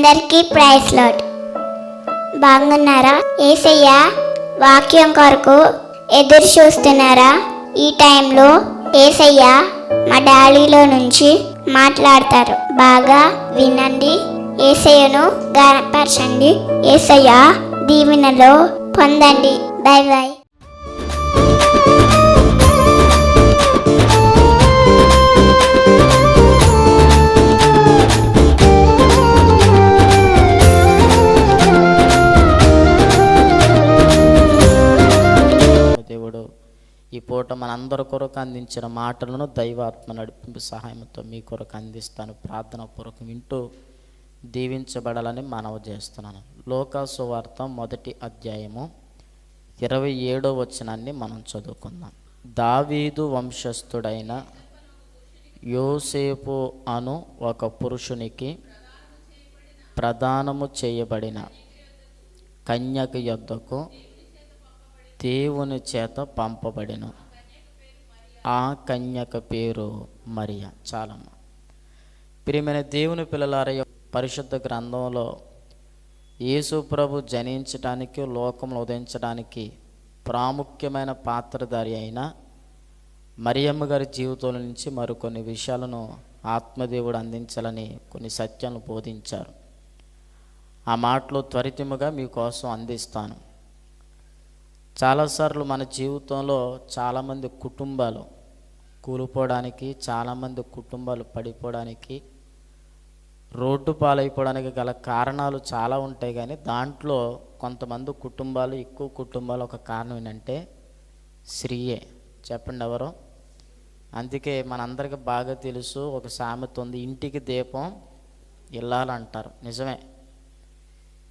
అందరికీ price lot బాగున్నారా? ఏసయ్య వాక్యం కొరకు ఎదురు చూస్తున్నారా? ఈ టైంలో ఏసయ్య మా డాడీలో నుంచి మాట్లాడతారు. బాగా వినండి. ఏసయ్యను గనపరచండి. ఏసయ్య దీవెనలో పొందండి. Bye bye. ఈ పూట మనందరి కొరకు అందించిన మాటలను దైవాత్మ నడిపింపు సహాయంతో మీ కొరకు అందిస్తాను. ప్రార్థన పూర్వకం వింటూ దీవించబడాలని మనవ చేస్తున్నాను. లోకాసు వార్త మొదటి అధ్యాయము ఇరవై ఏడో వచనాన్ని మనం చదువుకుందాం. దావీదు వంశస్థుడైన యోసేపు అను ఒక పురుషునికి ప్రదానము చేయబడిన కన్యక యొద్దకు దేవుని చేత పంపబడిన. ఆ కన్యక పేరు మరియ. చాలమ్మ. ప్రియమైన దేవుని పిల్లలార పరిశుద్ధ గ్రంథంలో యేసు ప్రభు జనించడానికి లోకంలో ఉదయించడానికి ప్రాముఖ్యమైన పాత్రధారి అయిన మరియమ్మ గారి జీవితంలో నుంచి మరికొన్ని విషయాలను ఆత్మదేవుడు అందించాలని కొన్ని సత్యాలను బోధించారు. ఆ మాటలు త్వరితముగా మీకోసం అందిస్తాను. చాలాసార్లు మన జీవితంలో చాలామంది కుటుంబాలు కూలిపోవడానికి చాలామంది కుటుంబాలు పడిపోవడానికి రోడ్డు పాలైపోవడానికి గల కారణాలు చాలా ఉంటాయి కానీ దాంట్లో కొంతమంది కుటుంబాలు ఎక్కువ కుటుంబాలు ఒక కారణం ఏంటంటే స్త్రీయే. చెప్పండి ఎవరు? అందుకే మనందరికీ బాగా తెలుసు ఒక సామెత ఉంది ఇంటికి దీపం ఇల్లాలంటారు. నిజమే.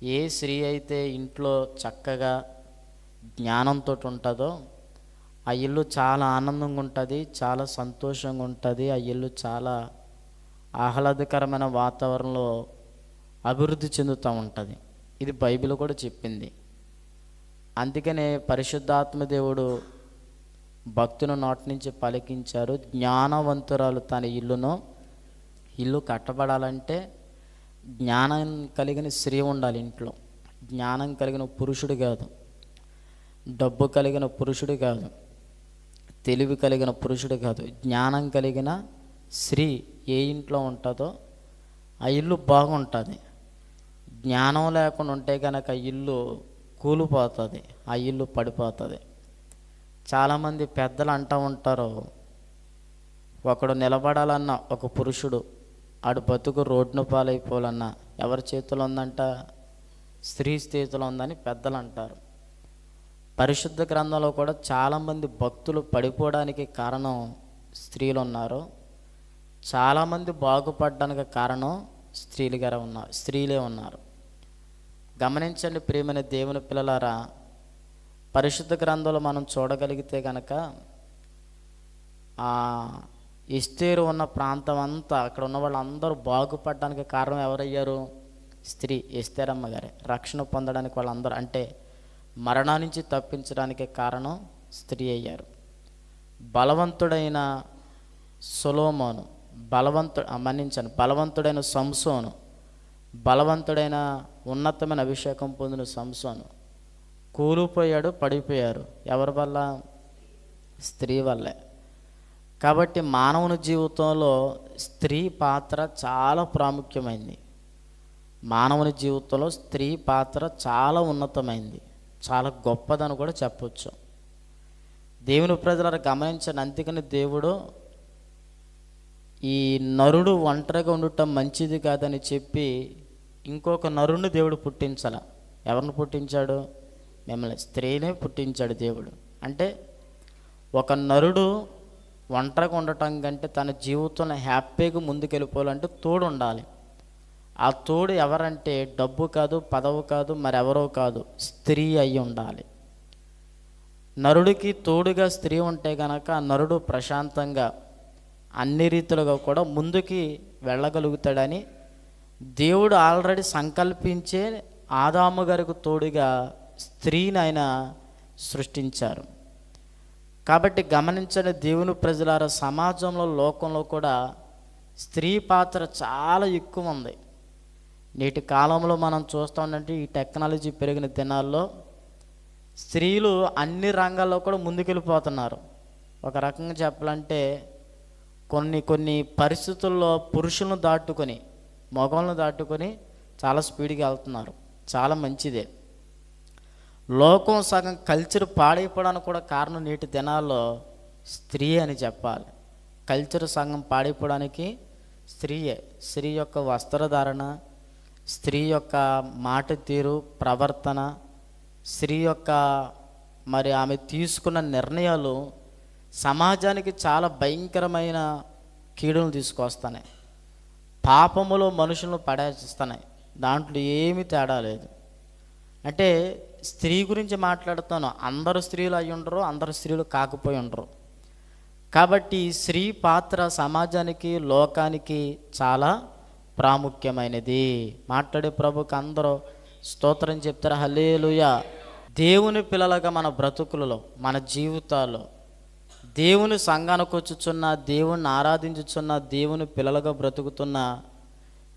ఏ స్త్రీ అయితే ఇంట్లో చక్కగా జ్ఞానంతో ఉంటుందో ఆ ఇల్లు చాలా ఆనందంగా ఉంటుంది చాలా సంతోషంగా ఉంటుంది ఆ ఇల్లు చాలా ఆహ్లాదకరమైన వాతావరణంలో అభివృద్ధి చెందుతూ ఉంటుంది ఇది బైబిల్ కూడా చెప్పింది. అందుకనే పరిశుద్ధాత్మ దేవుడు భక్తును నోటి నుంచి పలికించారు జ్ఞానవంతురాలు తన ఇల్లును ఇల్లు కట్టబడాలంటే జ్ఞానం కలిగిన స్త్రీ ఉండాలి ఇంట్లో. జ్ఞానం కలిగిన పురుషుడు కాదు. డబ్బు కలిగిన పురుషుడు కాదు తెలివి కలిగిన పురుషుడు కాదు జ్ఞానం కలిగిన స్త్రీ ఏ ఇంట్లో ఉంటుందో ఆ ఇల్లు బాగుంటుంది. జ్ఞానం లేకుండా ఉంటే కనుక ఆ ఇల్లు కూలిపోతుంది ఆ ఇల్లు పడిపోతుంది. చాలామంది పెద్దలు అంటూ ఉంటారు ఒకడు నిలబడాలన్న ఒక పురుషుడు ఆడు బతుకు రోడ్ను పాలైపోవాలన్న ఎవరి చేతిలో ఉందంట? స్త్రీ చేతిలో ఉందని పెద్దలు అంటారు. పరిశుద్ధ గ్రంథంలో కూడా చాలామంది భక్తులు పడిపోవడానికి కారణం స్త్రీలు ఉన్నారు. చాలామంది బాగుపడడానికి కారణం స్త్రీలుగా ఉన్నారు స్త్రీలే ఉన్నారు. గమనించండి ప్రియమైన దేవుని పిల్లలారా పరిశుద్ధ గ్రంథంలో మనం చూడగలిగితే కనుక ఇస్తేరు ఉన్న ప్రాంతం అంతా అక్కడ ఉన్న వాళ్ళందరూ బాగుపడడానికి కారణం ఎవరయ్యారు? స్త్రీ ఇస్తేరమ్మ గారే. రక్షణ పొందడానికి వాళ్ళందరూ అంటే మరణానికి తప్పించడానికి కారణం స్త్రీ అయ్యారు. బలవంతుడైన సొలోమోను బలవంతు ఆ, బలవంతుడైన సంసోను బలవంతుడైన ఉన్నతమైన అభిషేకం పొందిన సంసోను. కూలిపోయాడు పడిపోయారు. ఎవరి వల్ల? స్త్రీ వల్లే. కాబట్టి మానవుని జీవితంలో స్త్రీ పాత్ర చాలా ప్రాముఖ్యమైంది. మానవుని జీవితంలో స్త్రీ పాత్ర చాలా ఉన్నతమైంది. చాలా గొప్పదని కూడా చెప్పొచ్చు. దేవుని ప్రజలను గమనించండి అందుకని దేవుడు ఈ నరుడు ఒంటరిగా ఉండటం మంచిది కాదని చెప్పి ఇంకొక నరుని దేవుడు పుట్టించాల. ఎవరిని పుట్టించాడు? మిమ్మల్ని స్త్రీనే పుట్టించాడు దేవుడు. అంటే ఒక నరుడు ఒంటరిగా ఉండటం కంటే తన జీవితంలో హ్యాపీగా ముందుకెళ్ళిపోవాలంటే తోడు ఉండాలి ఆ తోడు ఎవరంటే డబ్బు కాదు పదవు కాదు మరెవరో కాదు స్త్రీ అయి ఉండాలి. నరుడికి తోడుగా స్త్రీ ఉంటే గనక నరుడు ప్రశాంతంగా అన్ని రీతులుగా కూడా ముందుకి వెళ్ళగలుగుతాడని దేవుడు ఆల్రెడీ సంకల్పించే ఆదాము గారికి తోడుగా స్త్రీని ఆయన సృష్టించారు. కాబట్టి గమనించని దేవుని ప్రజలారా సమాజంలో లోకంలో కూడా స్త్రీ పాత్ర చాలా ఎక్కువ ఉంది. నేటి కాలంలో మనం చూస్తూ ఉండంటే ఈ టెక్నాలజీ పెరిగిన దినాల్లో స్త్రీలు అన్ని రంగాల్లో కూడా ముందుకెళ్ళిపోతున్నారు. ఒక రకంగా చెప్పాలంటే కొన్ని కొన్ని పరిస్థితుల్లో పురుషులను దాటుకొని మగవాళ్ళను దాటుకొని చాలా స్పీడ్గా వెళ్తున్నారు. చాలా మంచిదే. లోకం సగం కల్చర్ పాడైపోవడానికి కూడా కారణం నేటి దినాల్లో స్త్రీ అని చెప్పాలి. కల్చర్ సగం పాడైపోవడానికి స్త్రీయే. స్త్రీ యొక్క వస్త్రధారణ స్త్రీ యొక్క మాట తీరు ప్రవర్తన స్త్రీ యొక్క మరి ఆమె తీసుకున్న నిర్ణయాలు సమాజానికి చాలా భయంకరమైన కీడును తీసుకొస్తున్నాయి. పాపములో మనుషులను పడేస్తున్నాయి. దాంట్లో ఏమీ తేడా లేదు. అంటే స్త్రీ గురించి మాట్లాడుతాను అందరు స్త్రీలు అయి ఉండరు అందరు స్త్రీలు కాకపోయి ఉండరు. కాబట్టి స్త్రీ పాత్ర సమాజానికి లోకానికి చాలా ప్రాముఖ్యమైనది. మాట్లాడే ప్రభుకి అందరూ స్తోత్రం చెప్తారు? హలేలుయ దేవుని పిల్లలుగా మన బ్రతుకులలో మన జీవితాల్లో దేవుని సంఘానికి వచ్చుచున్న దేవుణ్ణి ఆరాధించుచున్న దేవుని పిల్లలుగా బ్రతుకుతున్న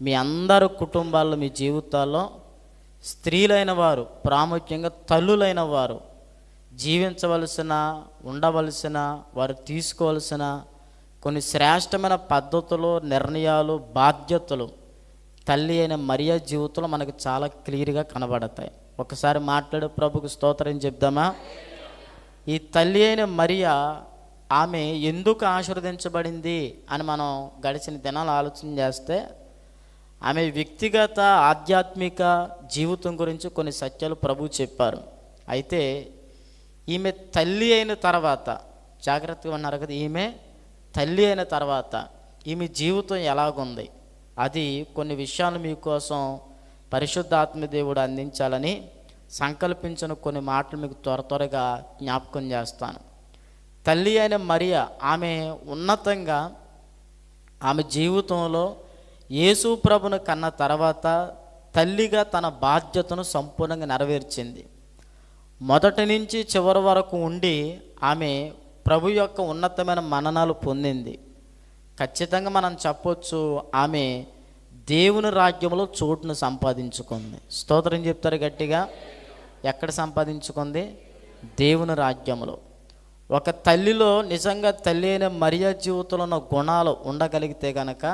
మీ అందరు కుటుంబాల్లో మీ జీవితాల్లో స్త్రీలైన వారు ప్రాముఖ్యంగా తల్లులైన వారు జీవించవలసిన ఉండవలసిన వారు తీసుకోవలసిన కొన్ని శ్రేష్టమైన పద్ధతులు నిర్ణయాలు బాధ్యతలు తల్లి అయిన మరియా జీవితంలో మనకు చాలా క్లియర్గా కనబడతాయి. ఒకసారి మాట్లాడు ప్రభుకు స్తోత్రం చెప్దామా? ఈ తల్లి అయిన మరియా ఆమె ఎందుకు ఆశీర్వదించబడింది అని మనం గడిచిన దినాలు ఆలోచన చేస్తే ఆమె వ్యక్తిగత ఆధ్యాత్మిక జీవితం గురించి కొన్ని సత్యాలు ప్రభు చెప్పారు. అయితే ఈమె తల్లి అయిన తర్వాత జాగ్రత్తగా ఉన్నారు కదా ఈమె తల్లి అయిన తర్వాత ఈమె జీవితం ఎలాగుంది? అది కొన్ని విషయాలు మీకోసం పరిశుద్ధాత్మ దేవుడు అందించాలని సంకల్పించిన కొన్ని మాటలు మీకు త్వర త్వరగా జ్ఞాపకం చేస్తాను. తల్లి అయిన మరియ ఆమె ఉన్నతంగా ఆమె జీవితంలో యేసు ప్రభును కన్న తర్వాత తల్లిగా తన బాధ్యతను సంపూర్ణంగా నెరవేర్చింది. మొదటి నుంచి చివరి వరకు ఉండి ఆమె ప్రభు యొక్క ఉన్నతమైన మననాలు పొందింది. ఖచ్చితంగా మనం చెప్పొచ్చు ఆమె దేవుని రాజ్యంలో చోటును సంపాదించుకుంది. స్తోత్రం చెప్తారు గట్టిగా. ఎక్కడ సంపాదించుకుంది? దేవుని రాజ్యంలో ఒక తల్లిలో నిజంగా తల్లి అయిన మరియా జీవితంలో ఉన్న గుణాలు ఉండగలిగితే గనక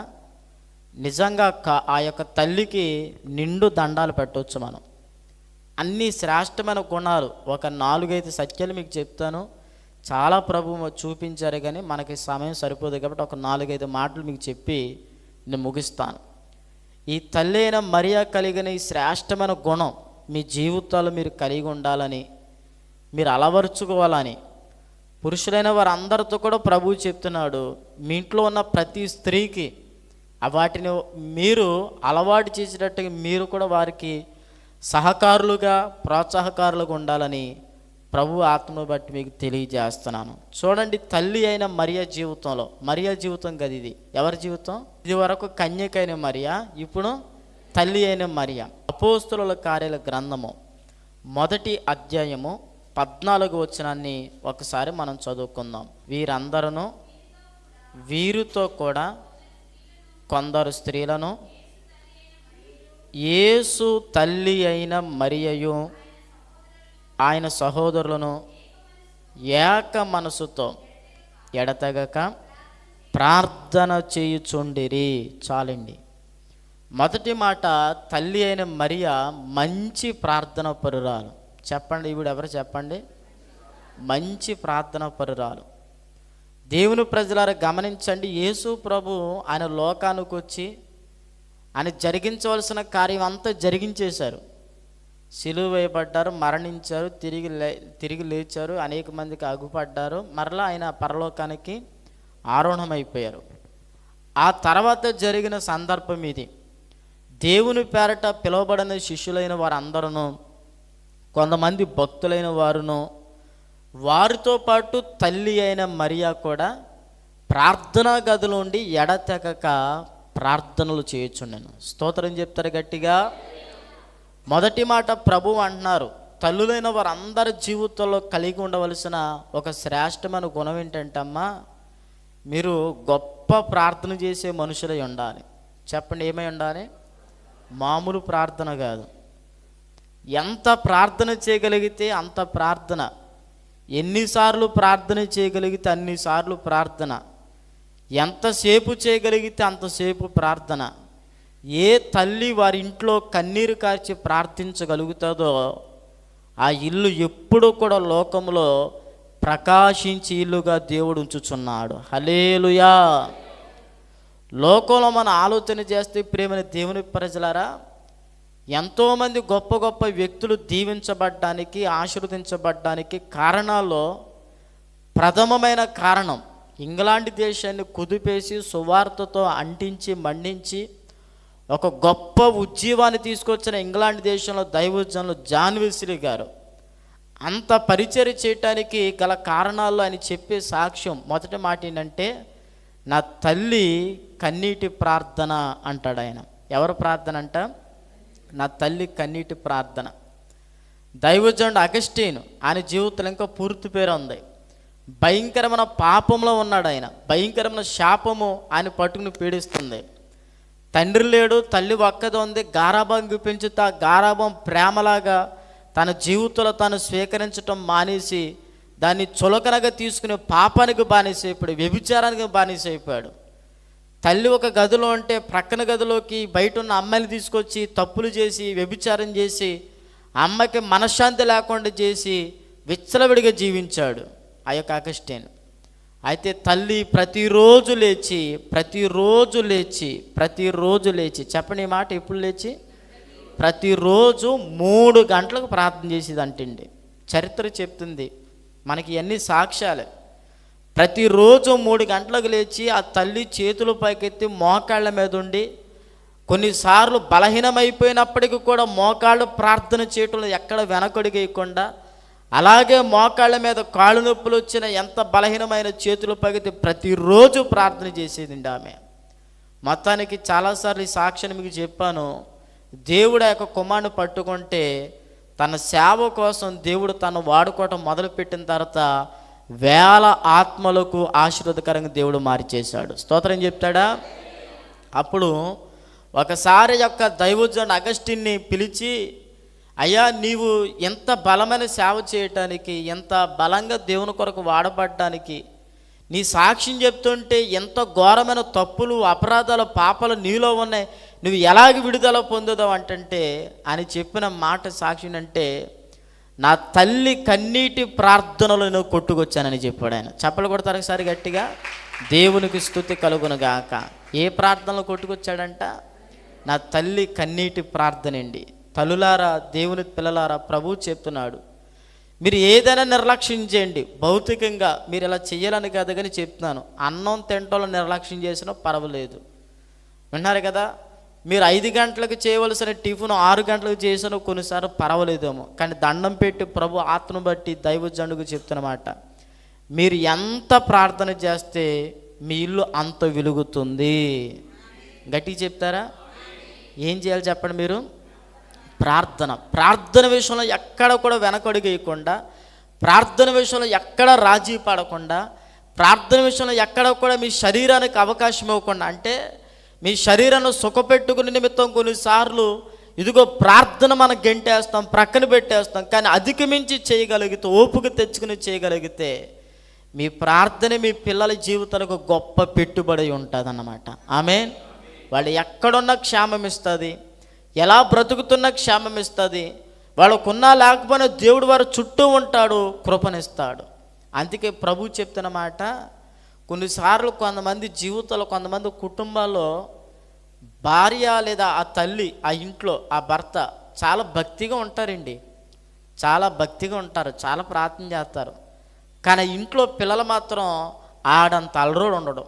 నిజంగా క- ఆ యొక్క తల్లికి నిండు దండాలు పెట్టవచ్చు మనం. అన్ని శ్రేష్టమైన గుణాలు ఒక నాలుగైదు సత్యాలు మీకు చెప్తాను. చాలా ప్రభు చూపించారు కానీ మనకి సమయం సరిపోదు కాబట్టి ఒక నాలుగైదు మాటలు మీకు చెప్పి నేను ముగిస్తాను. ఈ తల్లి అయిన మరియా కలిగిన ఈ శ్రేష్టమైన గుణం మీ జీవితాలు మీరు కలిగి ఉండాలని మీరు అలవరుచుకోవాలని పురుషులైన వారందరితో కూడా ప్రభువు చెప్తున్నాడు. మీ ఇంట్లో ఉన్న ప్రతి స్త్రీకి వాటిని మీరు అలవాటు చేసేటట్టుగా మీరు కూడా వారికి సహకారులుగా ప్రోత్సాహకారులుగా ఉండాలని ప్రభు ఆత్మను బట్టి మీకు తెలియజేస్తున్నాను. చూడండి తల్లి అయిన మరియ జీవితంలో మరియ జీవితం కదా ఇది. ఎవరి జీవితం? ఇది వరకు కన్యకైన మరియ ఇప్పుడు తల్లి అయిన మరియ. అపోస్తుల కార్యాల గ్రంథము మొదటి అధ్యాయము పద్నాలుగు వచనాన్ని ఒకసారి మనం చదువుకుందాం. వీరందరూ వీరితో కూడా కొందరు స్త్రీలను యేసు తల్లి అయిన మరియయు ఆయన సహోదరులను ఏక మనసుతో ఎడతెగక ప్రార్థన చేయుచుండిరి. చాలండి. మొదటి మాట తల్లి అయిన మరియా మంచి ప్రార్థన పరురాలు. చెప్పండి ఈవిడ ఎవరు చెప్పండి? మంచి ప్రార్థన పరురాలు. దేవుని ప్రజలారు గమనించండి యేసు ప్రభు ఆయన లోకానికి వచ్చి ఆయన జరిగించవలసిన కార్యం అంతా జరిగించేశారు. సిలువ వేయబడ్డారు మరణించారు తిరిగి లే తిరిగి లేచారు అనేక మందికి అగుపడ్డారు. మరలా ఆయన పరలోకానికి ఆరోహణమైపోయారు. ఆ తర్వాత జరిగిన సందర్భం ఇది. దేవుని పేరట పిలువబడిన శిష్యులైన వారందరూ కొంతమంది భక్తులైన వారును వారితో పాటు తల్లి అయిన మరియా కూడా ప్రార్థనా గదిలో ఉండి ఎడతెగక ప్రార్థనలు చేయొచ్చు నేను స్తోత్రం చెప్తారు గట్టిగా. మొదటి మాట ప్రభు అంటున్నారు. తల్లులైన వారందరి జీవితంలో కలిగి ఉండవలసిన ఒక శ్రేష్టమైన గుణం ఏంటంటమ్మా మీరు గొప్ప ప్రార్థన చేసే మనుషులై ఉండాలి. చెప్పండి ఏమై ఉండాలి? మామూలు ప్రార్థన కాదు. ఎంత ప్రార్థన చేయగలిగితే అంత ప్రార్థన. ఎన్నిసార్లు ప్రార్థన చేయగలిగితే అన్నిసార్లు ప్రార్థన. ఎంతసేపు చేయగలిగితే అంతసేపు ప్రార్థన. ఏ తల్లి వారి ఇంట్లో కన్నీరు కార్చి ప్రార్థించగలుగుతుందో ఆ ఇల్లు ఎప్పుడు కూడా లోకంలో ప్రకాశించి ఇల్లుగా దేవుడు ఉంచుచున్నాడు. హలేలుయా లోకంలో మన ఆలోచన చేస్తే ప్రేమని దేవుని ప్రజలారా ఎంతోమంది గొప్ప గొప్ప వ్యక్తులు దీవించబడ్డానికి ఆశీర్వదించబడ్డానికి కారణాల్లో ప్రథమమైన కారణం ఇంగ్లాండ్ దేశాన్ని కుదిపేసి సువార్తతో అంటించి మండించి ఒక గొప్ప ఉజ్జీవాన్ని తీసుకొచ్చిన ఇంగ్లాండ్ దేశంలో దైవజనులు జాన్విశ్రీ గారు. అంత పరిచయం చేయటానికి గల కారణాల్లో ఆయన చెప్పే సాక్ష్యం మొదటి మాట ఏంటంటే నా తల్లి కన్నీటి ప్రార్థన అంటాడు ఆయన. ఎవరు ప్రార్థన అంట? నా తల్లి కన్నీటి ప్రార్థన. దైవజనుడు అగస్టీన్ ఆయన జీవితంలో ఇంకా పూర్తి పేరు ఉంది. భయంకరమైన పాపంలో ఉన్నాడు ఆయన. భయంకరమైన శాపము ఆయన పట్టుకుని పీడిస్తుంది. తండ్రి లేడు తల్లి ఒక్కది ఉంది. గారాభం పెంచుతా గారాభం ప్రేమలాగా తన జీవితంలో తను స్వీకరించటం మానేసి దాన్ని చులకనగా తీసుకుని పాపానికి బానిసైపోయాడు వ్యభిచారానికి బానిసైపోయాడు తల్లి ఒక గదిలో ఉంటే ప్రక్కన గదిలోకి బయట ఉన్న అమ్మాయిని తీసుకొచ్చి తప్పులు చేసి వ్యభిచారం చేసి అమ్మకి మనశ్శాంతి లేకుండా చేసి విచ్చలవిడిగా జీవించాడు ఆ యొక్క అగస్టిన్ అయితే తల్లి ప్రతిరోజు లేచి ప్రతిరోజు లేచి ప్రతిరోజు లేచి చెప్పని మాట ఎప్పుడు లేచి? ప్రతిరోజు మూడు గంటలకు ప్రార్థన చేసేది అంటండి. చరిత్ర చెప్తుంది. మనకి ఇవన్నీ సాక్ష్యాలే. ప్రతిరోజు మూడు గంటలకు లేచి ఆ తల్లి చేతులు పైకెత్తి మోకాళ్ళ మీద ఉండి కొన్నిసార్లు బలహీనమైపోయినప్పటికీ కూడా మోకాళ్ళు ప్రార్థన చేయటంలో ఎక్కడ వెనకడుగేయకుండా అలాగే మోకాళ్ళ మీద కాళ్ళు నొప్పులు వచ్చిన ఎంత బలహీనమైన చేతులు పగితే ప్రతిరోజు ప్రార్థన చేసేదండి ఆమె. మొత్తానికి చాలాసార్లు ఈ సాక్ష్యాన్ని మీకు చెప్పాను. దేవుడు యొక్క కుమారుని పట్టుకుంటే తన సేవ కోసం దేవుడు తను వాడుకోవటం మొదలుపెట్టిన తర్వాత వేల ఆత్మలకు ఆశీర్వదకరంగా దేవుడు మార్చేశాడు స్తోత్రం చెప్తాడా? అప్పుడు ఒకసారి యొక్క దైవజన్ అగస్టిన్ని పిలిచి అయ్యా నీవు ఎంత బలమైన సేవ చేయటానికి ఎంత బలంగా దేవుని కొరకు వాడబడ్డానికి నీ సాక్ష్యం చెప్తుంటే ఎంత ఘోరమైన తప్పులు అపరాధాలు పాపాలు నీలో ఉన్నాయి నువ్వు ఎలాగ విడుదల పొందుదావు అంటే అని చెప్పిన మాట సాక్ష్యం అంటే నా తల్లి కన్నీటి ప్రార్థనలను కొట్టుకొచ్చానని చెప్పాడు ఆయన. చెప్పలు కొడతారు ఒకసారి గట్టిగా. దేవునికి స్థుతి కలుగునుగాక ఏ ప్రార్థనలు కొట్టుకొచ్చాడంట? నా తల్లి కన్నీటి ప్రార్థన అండి. తల్లులారా దేవుని పిల్లలారా ప్రభు చెప్తున్నాడు మీరు ఏదైనా నిర్లక్ష్యం చేయండి. భౌతికంగా మీరు ఇలా చేయాలని కదా కానీ చెప్తున్నాను. అన్నం తింటలో నిర్లక్ష్యం చేసినా పర్వాలేదు. విన్నారు కదా? మీరు ఐదు గంటలకు చేయవలసిన టిఫిన్ ఆరు గంటలకు చేసిన కొన్నిసార్లు పర్వాలేదేమో. కానీ దండం పెట్టి ప్రభు ఆత్మను బట్టి దైవజనుడికి చెప్తున్నమాట మీరు ఎంత ప్రార్థన చేస్తే మీ ఇల్లు అంత వెలుగుతుంది. గట్టి చెప్తారా? ఏం చేయాలి చెప్పండి మీరు? ప్రార్థన. ప్రార్థన విషయంలో ఎక్కడ కూడా వెనకడుగేయకుండా ప్రార్థన విషయంలో ఎక్కడ రాజీ పడకుండా ప్రార్థన విషయంలో ఎక్కడ కూడా మీ శరీరానికి అవకాశం ఇవ్వకుండా అంటే మీ శరీరాన్ని సుఖపెట్టుకునే నిమిత్తం కొన్నిసార్లు ఇదిగో ప్రార్థన మనం గెంటేస్తాం ప్రక్కన పెట్టేస్తాం కానీ అధికమించి చేయగలిగితే ఓపిక తెచ్చుకుని చేయగలిగితే మీ ప్రార్థన మీ పిల్లల జీవితాలకు గొప్ప పెట్టుబడి ఉంటుంది అన్నమాట ఆమె వాళ్ళు ఎక్కడున్నా క్షేమం ఇస్తుంది. ఎలా బ్రతుకుతున్న క్షేమం ఇస్తుంది? వాళ్ళకున్నా లేకపోయినా దేవుడు వారు చుట్టూ ఉంటాడు కృపనిస్తాడు. అందుకే ప్రభు చెప్తున్న మాట కొన్నిసార్లు కొంతమంది జీవితాలు కొంతమంది కుటుంబాల్లో భార్య లేదా ఆ తల్లి ఆ ఇంట్లో ఆ భర్త చాలా భక్తిగా ఉంటారండి. చాలా భక్తిగా ఉంటారు చాలా ప్రార్థన చేస్తారు. కానీ ఇంట్లో పిల్లలు మాత్రం ఆడంత అలరోడు ఉండడం.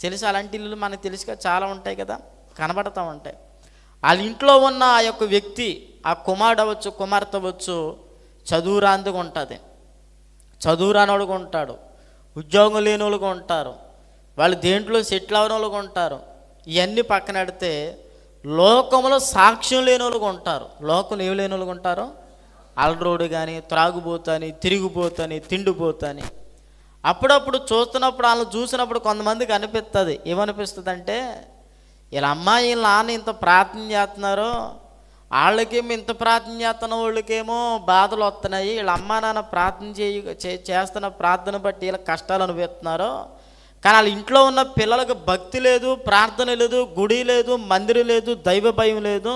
తెలుసు? అలాంటి ఇల్లు మనకు తెలుసుగా చాలా ఉంటాయి కదా. కనబడతా ఉంటాయి వాళ్ళ ఇంట్లో ఉన్న ఆ యొక్క వ్యక్తి ఆ కుమారుడు అవ్వచ్చు కుమార్తె అవ్వచ్చు చదువురాందుగా ఉంటుంది. చదువురానోడుగా ఉంటాడు. ఉద్యోగం లేని ఉంటారు. వాళ్ళు దేంట్లో సెటిల్ అవ్వని ఉంటారు. ఇవన్నీ పక్కన పెడితే లోకంలో సాక్ష్యం లేని ఉంటారు. లోకం ఏమి లేని ఉంటారు? అల్రోడు కానీ త్రాగుబోతని తిరిగిపోతని తిండిపోతని. అప్పుడప్పుడు చూస్తున్నప్పుడు వాళ్ళని చూసినప్పుడు కొంతమందికి అనిపిస్తుంది ఏమనిపిస్తుంది అంటే వీళ్ళ అమ్మాయి నాన్న ఇంత ప్రార్థన చేస్తున్నారు వాళ్ళకేమో ఇంత ప్రార్థన చేస్తున్న వాళ్ళకేమో బాధలు వస్తున్నాయి. వీళ్ళ అమ్మా నాన్న ప్రార్థన చేయ చేస్తున్న ప్రార్థన బట్టి వీళ్ళ కష్టాలు అనుభవిస్తున్నారు. కానీ వాళ్ళ ఇంట్లో ఉన్న పిల్లలకు భక్తి లేదు ప్రార్థన లేదు గుడి లేదు మందిరం లేదు దైవ భయం లేదు.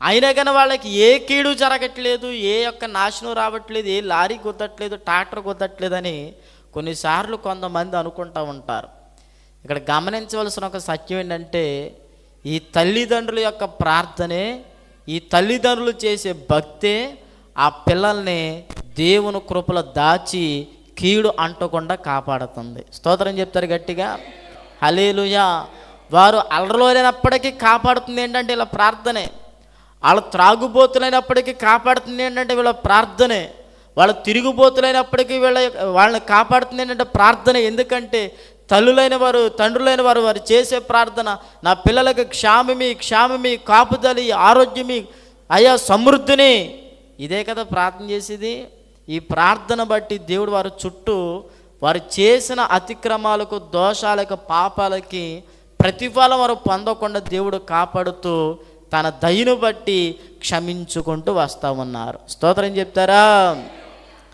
అయినా కానీ వాళ్ళకి ఏ కీడు జరగట్లేదు ఏ యొక్క నాశనం రావట్లేదు ఏ లారీ గుద్దట్లేదు ట్రాక్టర్ గుద్దట్లేదని కొన్నిసార్లు కొంతమంది అనుకుంటూ ఉంటారు. ఇక్కడ గమనించవలసిన ఒక సత్యం ఏంటంటే ఈ తల్లిదండ్రుల యొక్క ప్రార్థనే ఈ తల్లిదండ్రులు చేసే భక్తే ఆ పిల్లల్ని దేవుని కృపలో దాచి కీడు అంటకుండా కాపాడుతుంది. స్తోత్రం చెప్తారు గట్టిగా? హలేలుయా వారు అలరలోనప్పటికీ కాపాడుతుంది ఏంటంటే ఇలా ప్రార్థనే. వాళ్ళు త్రాగుబోతులైనప్పటికీ కాపాడుతుంది ఏంటంటే వీళ్ళ ప్రార్థనే. వాళ్ళు తిరుగుబోతులైనప్పటికీ వీళ్ళ వాళ్ళని కాపాడుతుంది ఏంటంటే ప్రార్థన. ఎందుకంటే తల్లులైన వారు తండ్రులైన వారు వారు చేసే ప్రార్థన నా పిల్లలకు క్షామమి క్షామమి కాపుదలి ఆరోగ్యమి అయా సమృద్ధిని. ఇదే కదా ప్రార్థన చేసేది. ఈ ప్రార్థన బట్టి దేవుడు వారి చుట్టూ వారు చేసిన అతిక్రమాలకు దోషాలకు పాపాలకి ప్రతిఫలం వారు పొందకుండా దేవుడు కాపాడుతూ తన దయను బట్టి క్షమించుకుంటూ వస్తూ ఉన్నారు. స్తోత్రం చెప్తారా?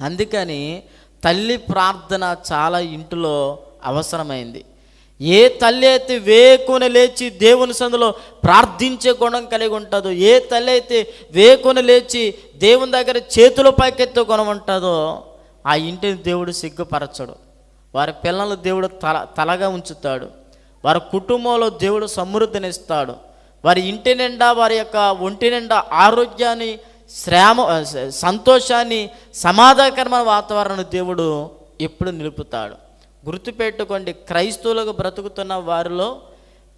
అందుకని తల్లి ప్రార్థన చాలా ఇంటిలో అవసరమైంది. ఏ తల్లి అయితే వేకున లేచి దేవుని సందులో ప్రార్థించే గుణం కలిగి ఉంటుందో ఏ తల్లి అయితే వేకున లేచి దేవుని దగ్గర చేతుల పైకెత్తే గుణం ఉంటుందో ఆ ఇంటిని దేవుడు సిగ్గుపరచడు. వారి పిల్లలు దేవుడు తల తలగా ఉంచుతాడు. వారి కుటుంబంలో దేవుడు సమృద్ధినిస్తాడు. వారి ఇంటి నిండా వారి యొక్క ఒంటి నిండా ఆరోగ్యాన్ని శ్రామ సంతోషాన్ని సమాధానకరమైన వాతావరణం దేవుడు ఎప్పుడు నిలుపుతాడు. గుర్తుపెట్టుకోండి క్రైస్తవులకు బ్రతుకుతున్న వారిలో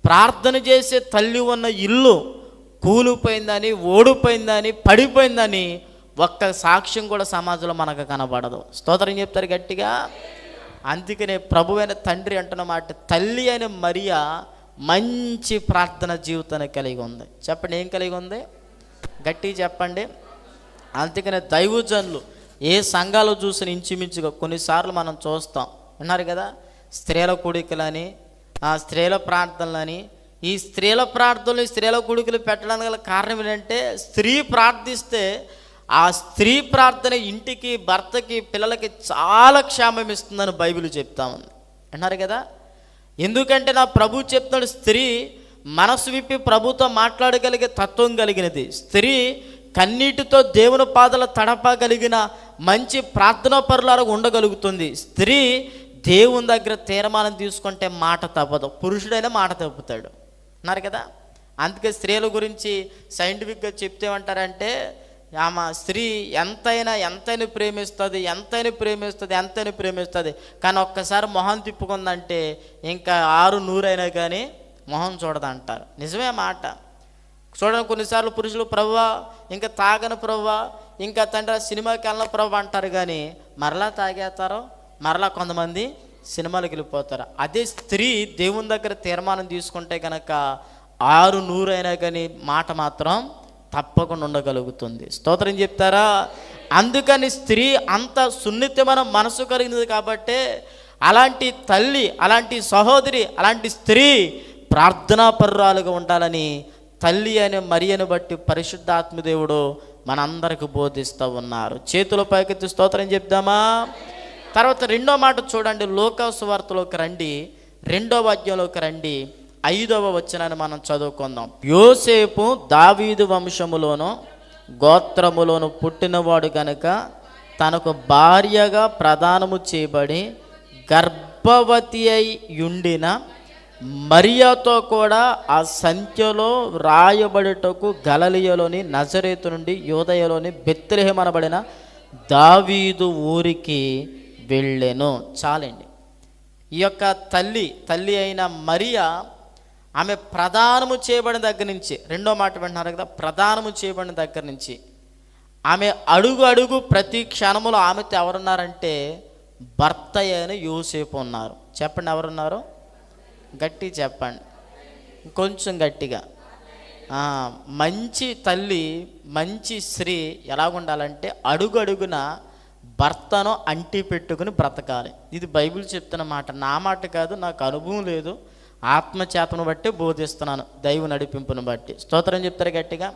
ప్రార్థన చేసే తల్లి ఉన్న ఇల్లు కూలిపోయిందని ఓడిపోయిందని పడిపోయిందని ఒక్క సాక్ష్యం కూడా సమాజంలో మనకు కనబడదు. స్తోత్రం చెప్తారు గట్టిగా? అందుకనే ప్రభువైన తండ్రి అంటున్న మాట తల్లి అయిన మరియా మంచి ప్రార్థన జీవితాన్ని కలిగి ఉంది. చెప్పండి ఏం కలిగి ఉంది? గట్టిగా చెప్పండి. అందుకనే దైవజనులు ఏ సంఘాలు చూసిన ఇంచుమించుగా కొన్నిసార్లు మనం చూస్తాం ఉన్నారు కదా? స్త్రీల కూడికలని ఆ స్త్రీల ప్రార్థనలని. ఈ స్త్రీల ప్రార్థనలు స్త్రీల కూడికలు పెట్టడానికి గల కారణం ఏంటంటే స్త్రీ ప్రార్థిస్తే ఆ స్త్రీ ప్రార్థన ఇంటికి భర్తకి పిల్లలకి చాలా క్షేమం ఇస్తుందని బైబిల్ చెప్తా ఉంది. అన్నారు కదా? ఎందుకంటే నా ప్రభు చెప్తున్నాడు స్త్రీ మనసు విప్పి ప్రభుతో మాట్లాడగలిగే తత్వం కలిగినది. స్త్రీ కన్నీటితో దేవుని పాదల తడపగలిగిన మంచి ప్రార్థనా పరులారా ఉండగలుగుతుంది. స్త్రీ దేవుని దగ్గర తీర్మానం తీసుకుంటే మాట తప్పదు. పురుషుడైనా మాట తప్పుతాడు. అన్నారు కదా? అందుకే స్త్రీల గురించి సైంటిఫిక్గా చెప్తేమంటారంటే ఆమె స్త్రీ ఎంతైనా ఎంతైనా ప్రేమిస్తుంది ఎంతైనా ప్రేమిస్తుంది ఎంతైనా ప్రేమిస్తుంది. కానీ ఒక్కసారి మొహం తిప్పుకుందంటే ఇంకా ఆరు నూరైనా కానీ మొహం చూడదంటారు. నిజమే మాట. చూడండి కొన్నిసార్లు పురుషులు ప్రవ్వా ఇంకా తాగను ప్రవ్వా ఇంకా తండ్రి సినిమాకి వెళ్ళిన ప్రభు అంటారు కానీ మరలా తాగేస్తారో? మరలా కొంతమంది సినిమాలకు వెళ్ళిపోతారు. అదే స్త్రీ దేవుని దగ్గర తీర్మానం తీసుకుంటే కనుక ఆరు నూరైనా కానీ మాట మాత్రం తప్పకుండా ఉండగలుగుతుంది. స్తోత్రం చెప్తారా? అందుకని స్త్రీ అంత సున్నితమైన మనసు కలిగినది కాబట్టే అలాంటి తల్లి అలాంటి సహోదరి అలాంటి స్త్రీ ప్రార్థనాపరురాలుగా ఉండాలని తల్లి అనే మరియను బట్టి పరిశుద్ధాత్మదేవుడు మనందరికి బోధిస్తూ ఉన్నారు. చేతుల పైకెత్తి స్తోత్రం చెప్దామా? తర్వాత రెండో మాట చూడండి లోకసువార్తలోకి రండి రెండవ అధ్యాయంలోకి రండి ఐదవ వచనాన్ని మనం చదువుకుందాం. యోసేపు దావీదు వంశములోను గోత్రములోను పుట్టినవాడు గనుక తనకు భార్యగా ప్రదానము చేయబడి గర్భవతి అయి ఉండిన మరియాతో కూడా ఆ సంఖ్యలో రాయబడుటకు గలలియలోని నజరేతు నుండి యోదయలోని బెత్లెహేం అనబడిన దావీదు ఊరికి వెళ్ళెను చాలండి. ఈ యొక్క తల్లి తల్లి అయిన మరియా ఆమె ప్రధానము చేయబడిన దగ్గర నుంచి రెండో మాట వింటున్నారు కదా ప్రధానము చేయబడిన దగ్గర నుంచి ఆమె అడుగు అడుగు ప్రతి క్షణములో ఆమెతో ఎవరున్నారంటే భర్త అయిన యోసేపు ఉన్నారు. చెప్పండి ఎవరున్నారు? గట్టి చెప్పండి. కొంచెం గట్టిగా. మంచి తల్లి మంచి స్త్రీ ఎలాగుండాలంటే అడుగు అడుగున భర్తను అంటి పెట్టుకుని బ్రతకాలి. ఇది బైబిల్ చెప్తున్న మాట. నా మాట కాదు నాకు అనుభవం లేదు. ఆత్మచేతను బట్టి బోధిస్తున్నాను దైవ నడిపింపును బట్టి. స్తోత్రం చెప్తారు గట్టిగా?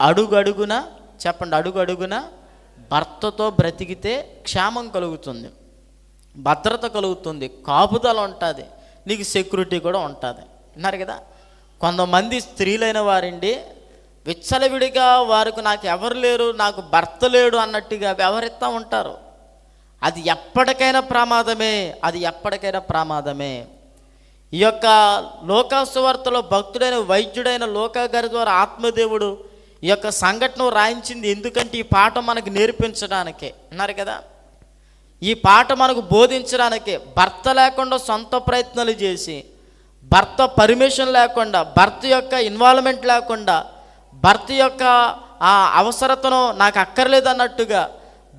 అడుగడుగున చెప్పండి అడుగడుగున భర్తతో బ్రతికితే క్షేమం కలుగుతుంది. భద్రత కలుగుతుంది. కాపుదల ఉంటుంది. నీకు సెక్యూరిటీ కూడా ఉంటుంది. విన్నారు కదా? కొంతమంది స్త్రీలైన వారండి విచ్చలవిడిగా వారికి నాకు ఎవరు లేరు నాకు భర్త లేడు అన్నట్టుగా వ్యవహరిస్తూ ఉంటారు. అది ఎప్పటికైనా ప్రమాదమే అది ఎప్పటికైనా ప్రమాదమే. ఈ యొక్క లోకాసువార్తలో భక్తుడైన వైద్యుడైన లోకాగారి ద్వారా ఆత్మదేవుడు ఈ యొక్క సంఘటన రాయించింది ఎందుకంటే ఈ పాట మనకు నేర్పించడానికే. అన్నారు కదా? ఈ పాట మనకు బోధించడానికే. భర్త లేకుండా సొంత ప్రయత్నాలు చేసి భర్త పర్మిషన్ లేకుండా భర్త యొక్క ఇన్వాల్వ్మెంట్ లేకుండా భర్త యొక్క ఆ అవసరతను నాకు అక్కర్లేదు అన్నట్టుగా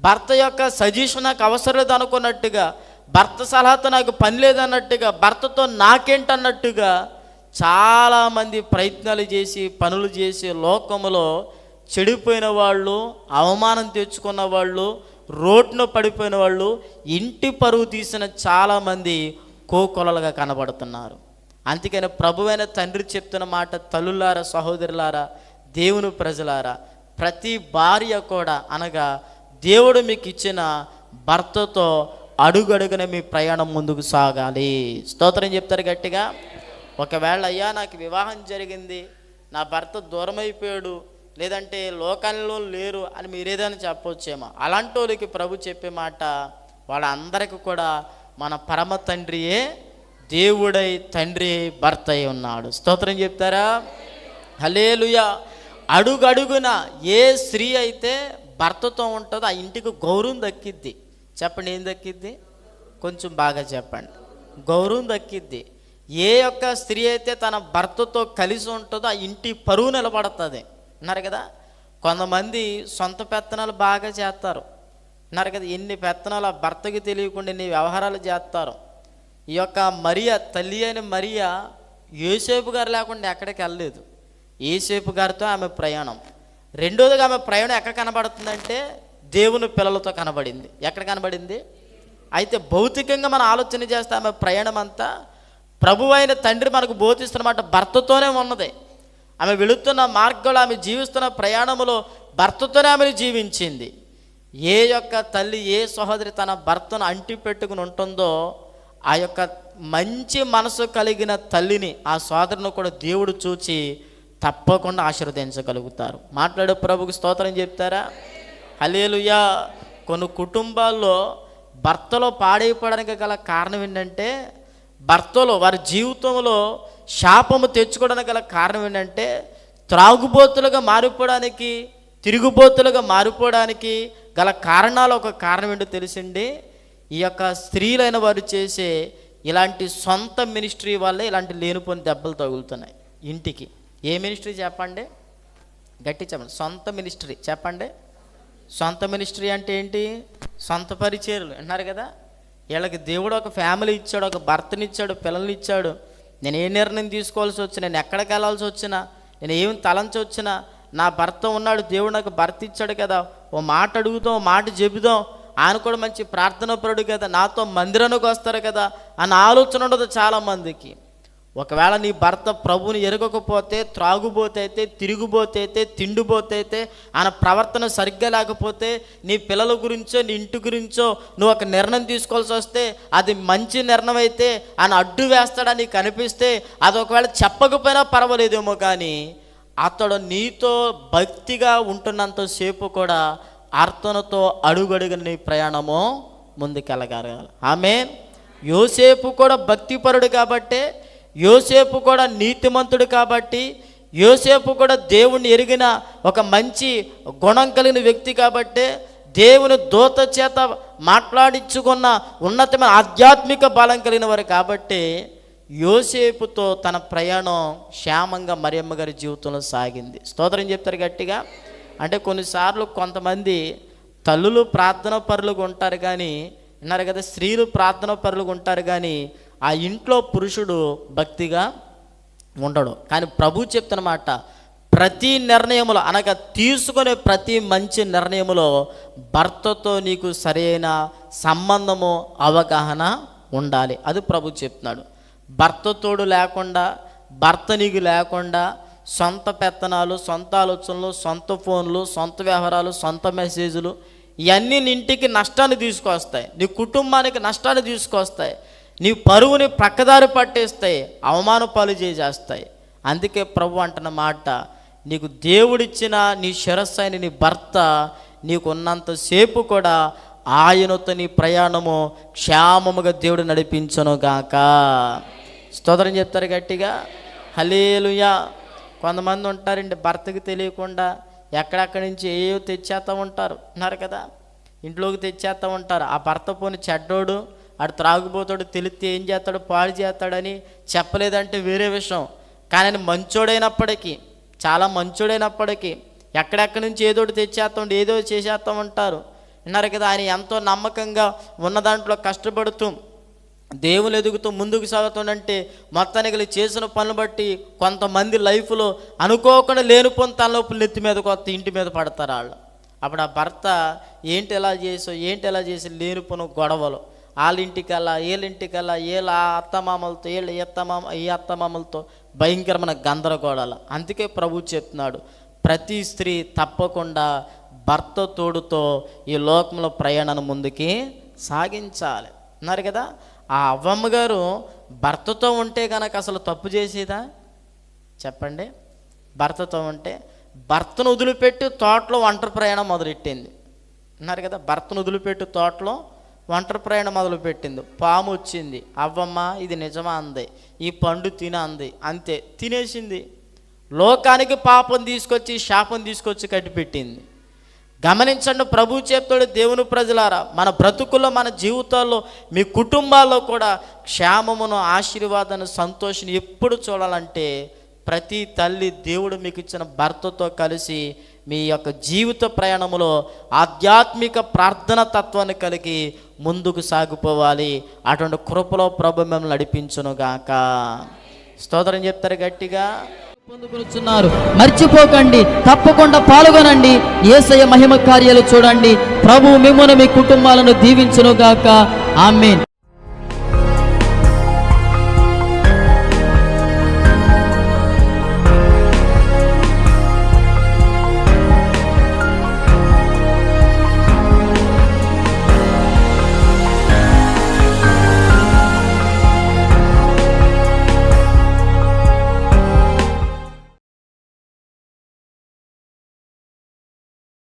భర్త యొక్క సజెషన్ నాకు అవసరం లేదు అనుకున్నట్టుగా భర్త సలహాతో నాకు పని లేదన్నట్టుగా భర్తతో నాకేంటన్నట్టుగా చాలామంది ప్రయత్నాలు చేసి పనులు చేసి లోకములో చెడిపోయిన వాళ్ళు అవమానం తెచ్చుకున్న వాళ్ళు రోడ్డున పడిపోయిన వాళ్ళు ఇంటి పరువు తీసిన చాలామంది కోకొలలుగా కనబడుతున్నారు. అందుకని ప్రభువైన తండ్రి చెప్తున్న మాట తల్లులారా సహోదరులారా దేవుని ప్రజలారా ప్రతి భార్య కూడా అనగా దేవుడు మీకు ఇచ్చిన భర్తతో అడుగడుగున మీ ప్రయాణం ముందుకు సాగాలి. స్తోత్రం చెప్తారు గట్టిగా? ఒకవేళ అయ్యా నాకు వివాహం జరిగింది నా భర్త దూరం అయిపోయాడు లేదంటే లోకంలో లేరు అని మీరు ఏదైనా చెప్పొచ్చేమో. అలాంటి వాళ్ళకి ప్రభు చెప్పే మాట వాళ్ళందరికీ కూడా మన పరమ తండ్రియే దేవుడై తండ్రి భర్త అయి ఉన్నాడు. స్తోత్రం చెప్తారా? హలేలుయ అడుగడుగున ఏ స్త్రీ అయితే భర్తతో ఉంటుందో ఆ ఇంటికి గౌరవం దక్కిద్ది. చెప్పండి ఏం దక్కిద్ది? కొంచెం బాగా చెప్పండి. గౌరవం దక్కిద్ది. ఏ యొక్క స్త్రీ అయితే తన భర్తతో కలిసి ఉంటుందో ఆ ఇంటి పరువు నిలబడుతుంది. అన్నారు కదా? కొంతమంది సొంత పెత్తనాలు బాగా చేస్తారు. అన్నారు కదా? ఎన్ని పెత్తనాలు ఆ భర్తకి తెలియకుండా ఎన్ని వ్యవహారాలు చేస్తారు. ఈ యొక్క మరియ తల్లి అయిన మరియ యోసేపు గారు లేకుండా ఎక్కడికి వెళ్ళలేదు. ఏసేపు గారితో ఆమె ప్రయాణం. రెండోదిగా ఆమె ప్రయాణం ఎక్కడ కనబడుతుందంటే దేవుని పిల్లలతో కనబడింది. ఎక్కడ కనబడింది? అయితే భౌతికంగా మనం ఆలోచన చేస్తే ఆమె ప్రయాణం అంతా ప్రభు అయిన తండ్రి మనకు బోధిస్తున్నమాట భర్తతోనే ఉన్నది. ఆమె వెళుతున్న మార్గంలో ఆమె జీవిస్తున్న ప్రయాణములో భర్తతోనే ఆమెను జీవించింది. ఏ యొక్క తల్లి ఏ సహోదరి తన భర్తను అంటి పెట్టుకుని ఉంటుందో ఆ యొక్క మంచి మనసు కలిగిన తల్లిని ఆ సోదరును కూడా దేవుడు చూచి తప్పకుండా ఆశీర్వదించగలుగుతారు. మాట్లాడే ప్రభుకు స్తోత్రం చెప్తారా? హలేలుయా కొన్ని కుటుంబాల్లో భర్తలో పాడైపోవడానికి గల కారణం ఏంటంటే భర్తలో వారి జీవితంలో శాపము తెచ్చుకోవడానికి గల కారణం ఏంటంటే త్రాగుబోతులుగా మారిపోవడానికి తిరుగుబోతులుగా మారిపోవడానికి గల కారణాలు ఒక కారణం ఏంటో తెలిసిండి ఈ యొక్క స్త్రీలైన వారు చేసే ఇలాంటి సొంత మినిస్ట్రీ వల్లే ఇలాంటి లేనిపోని దెబ్బలు తగులుతున్నాయి ఇంటికి. ఏ మినిస్ట్రీ చెప్పండి? గట్టి చెప్పండి. సొంత మినిస్ట్రీ చెప్పండి. సొంత మినిస్ట్రీ అంటే ఏంటి? సొంత పరిచయలు అంటున్నారు కదా వీళ్ళకి దేవుడు ఒక ఫ్యామిలీ ఇచ్చాడు ఒక భర్తనిచ్చాడు పిల్లల్ని ఇచ్చాడు. నేను ఏ నిర్ణయం తీసుకోవాల్సి వచ్చినా నేను ఎక్కడికి వెళ్ళాల్సి వచ్చినా నేను ఏమి తలంచి వచ్చినా నా భర్త ఉన్నాడు దేవుడు నాకు భర్త ఇచ్చాడు కదా ఓ మాట అడుగుతాం ఓ మాట చెబుదాం. ఆయన కూడా మంచి ప్రార్థన పరుడు కదా నాతో మందిరానికి వస్తారు కదా అన్న ఆలోచన ఉండదు చాలామందికి. ఒకవేళ నీ భర్త ప్రభుని ఎరగకపోతే త్రాగుబోతైతే తిరుగుబోతైతే తిరుగుబోతే ఆయన ప్రవర్తన సరిగ్గా లేకపోతే నీ పిల్లల గురించో నీ ఇంటి గురించో నువ్వు ఒక నిర్ణయం తీసుకోవాల్సి వస్తే అది మంచి నిర్ణయం అయితే ఆయన అడ్డు వేస్తాడని నీకు అనిపిస్తే అది ఒకవేళ చెప్పకపోయినా పర్వాలేదేమో కానీ అతడు నీతో భక్తిగా ఉంటున్నంతసేపు కూడా అర్థనతో అడుగడుగున నీ ప్రయాణము ముందుకెళ్ళగలగాలి. ఆమె యోసేపు కూడా భక్తిపరుడు కాబట్టే యోసేపు కూడా నీతిమంతుడు కాబట్టి యోసేపు కూడా దేవుణ్ణి ఎరిగిన ఒక మంచి గుణం కలిగిన వ్యక్తి కాబట్టే దేవుని దూత చేత మాట్లాడించుకున్న ఉన్నతమైన ఆధ్యాత్మిక బలం కలిగిన వారు కాబట్టి యోసేపుతో తన ప్రయాణం క్షేమంగా మరియమ్మ గారి జీవితంలో సాగింది. స్తోత్రం చెప్తారు గట్టిగా? అంటే కొన్నిసార్లు కొంతమంది తల్లులు ప్రార్థన పరులుగా ఉంటారు కానీ విన్నారు కదా స్త్రీలు ప్రార్థన పరులుగా ఉంటారు కానీ ఆ ఇంట్లో పురుషుడు భక్తిగా ఉండడు. కానీ ప్రభు చెప్తున్నమాట ప్రతి నిర్ణయములో అనగా తీసుకునే ప్రతి మంచి నిర్ణయములో భర్తతో నీకు సరైన సంబంధము అవగాహన ఉండాలి. అది ప్రభు చెప్తున్నాడు. భర్త తోడు లేకుండా భర్త నీకు లేకుండా సొంత పెత్తనాలు సొంత ఆలోచనలు సొంత ఫోన్లు సొంత వ్యవహారాలు సొంత మెసేజ్లు ఇవన్నీ నీ ఇంటికి నష్టాన్ని తీసుకొస్తాయి. నీ కుటుంబానికి నష్టాన్ని తీసుకొస్తాయి. నీ పరువుని ప్రక్కదారి పట్టేస్తాయి అవమాన పాలు చేసేస్తాయి. అందుకే ప్రభు అంటున్న మాట నీకు దేవుడిచ్చిన నీ శిరస్సు అయిన నీ భర్త నీకున్నంతసేపు కూడా ఆయనతో నీ ప్రయాణము క్షేమముగా దేవుడు నడిపించను గాక. స్తోత్రం చెప్తారు గట్టిగా? హలేలుయా కొంతమంది ఉంటారండి భర్తకి తెలియకుండా ఎక్కడెక్కడి నుంచి ఏయో తెచ్చేస్తూ ఉంటారు. ఉన్నారు కదా? ఇంట్లోకి తెచ్చేస్తూ ఉంటారు. ఆ భర్త పోని చెడ్డోడు ఆడు త్రాగుబోతాడు తెలిస్తే ఏం చేస్తాడు? పాడు చేస్తాడని చెప్పలేదంటే వేరే విషయం. కానీ ఆయన మంచోడైనప్పటికీ చాలా మంచోడైనప్పటికీ ఎక్కడెక్కడి నుంచి ఏదో ఒకటి తెచ్చేస్తాం ఏదో చేసేస్తాం ఉంటారు విన్నారు కదా ఆయన ఎంతో నమ్మకంగా ఉన్న దాంట్లో కష్టపడుతూ దేవులు ఎదుగుతూ ముందుకు సాగుతుందంటే మొత్తానికి చేసిన పనులు బట్టి కొంతమంది లైఫ్లో అనుకోకుండా లేనిపోని తలనొప్పులు నెత్తి మీద కొత్త ఇంటి మీద పడతారు వాళ్ళు. అప్పుడు ఆ భర్త ఏంటి ఎలా చేసో ఏంటి ఎలా చేసి లేనిపోను గొడవలు. వాళ్ళ ఇంటికల్లా వీళ్ళ అత్తమామలతో వీళ్ళ అత్తమామ ఈ అత్తమామలతో భయంకరమైన గందరగోళాలు. అందుకే ప్రభు చెప్తున్నాడు ప్రతి స్త్రీ తప్పకుండా భర్త తోడుతో ఈ లోకంలో ప్రయాణం ముందుకి సాగించాలి. అన్నారు కదా ఆ అవ్వమ్మగారు భర్తతో ఉంటే కనుక అసలు తప్పు చేసేదా? చెప్పండి. భర్తతో ఉంటే భర్తను వదిలిపెట్టి తోటలో ఒంటరి ప్రయాణం మొదలెట్టింది. అన్నారు కదా భర్తను వదిలిపెట్టి తోటలో ఒంటరి ప్రయాణం మొదలుపెట్టింది. పాము వచ్చింది. అవ్వమ్మ ఇది నిజమా అంది. ఈ పండు తిన అంది. అంతే. తినేసింది. లోకానికి పాపం తీసుకొచ్చి శాపం తీసుకొచ్చి కట్టిపెట్టింది. గమనించండి ప్రభు చెప్తాడు దేవుని ప్రజలారా మన బ్రతుకుల్లో మన జీవితాల్లో మీ కుటుంబాల్లో కూడా క్షేమమును ఆశీర్వాదాన్ని సంతోషం ఎప్పుడు చూడాలంటే ప్రతి తల్లి దేవుడు మీకు ఇచ్చిన భర్తతో కలిసి మీ యొక్క జీవిత ప్రయాణంలో ఆధ్యాత్మిక ప్రార్థన తత్వాన్ని కలిగి ముందుకు సాగిపోవాలి. అటువంటి కృపలో ప్రభు మిమ్మల్ని నడిపించునుగాక. స్తోత్రం చెప్తారు గట్టిగా. పొందుకొనుచున్నారు. మర్చిపోకండి. తప్పకుండా పాల్గొనండి. ఏసయ మహిమ కార్యాలు చూడండి. ప్రభు మిమ్మల్ని మీ కుటుంబాలను దీవించునుగాక. ఆమెన్.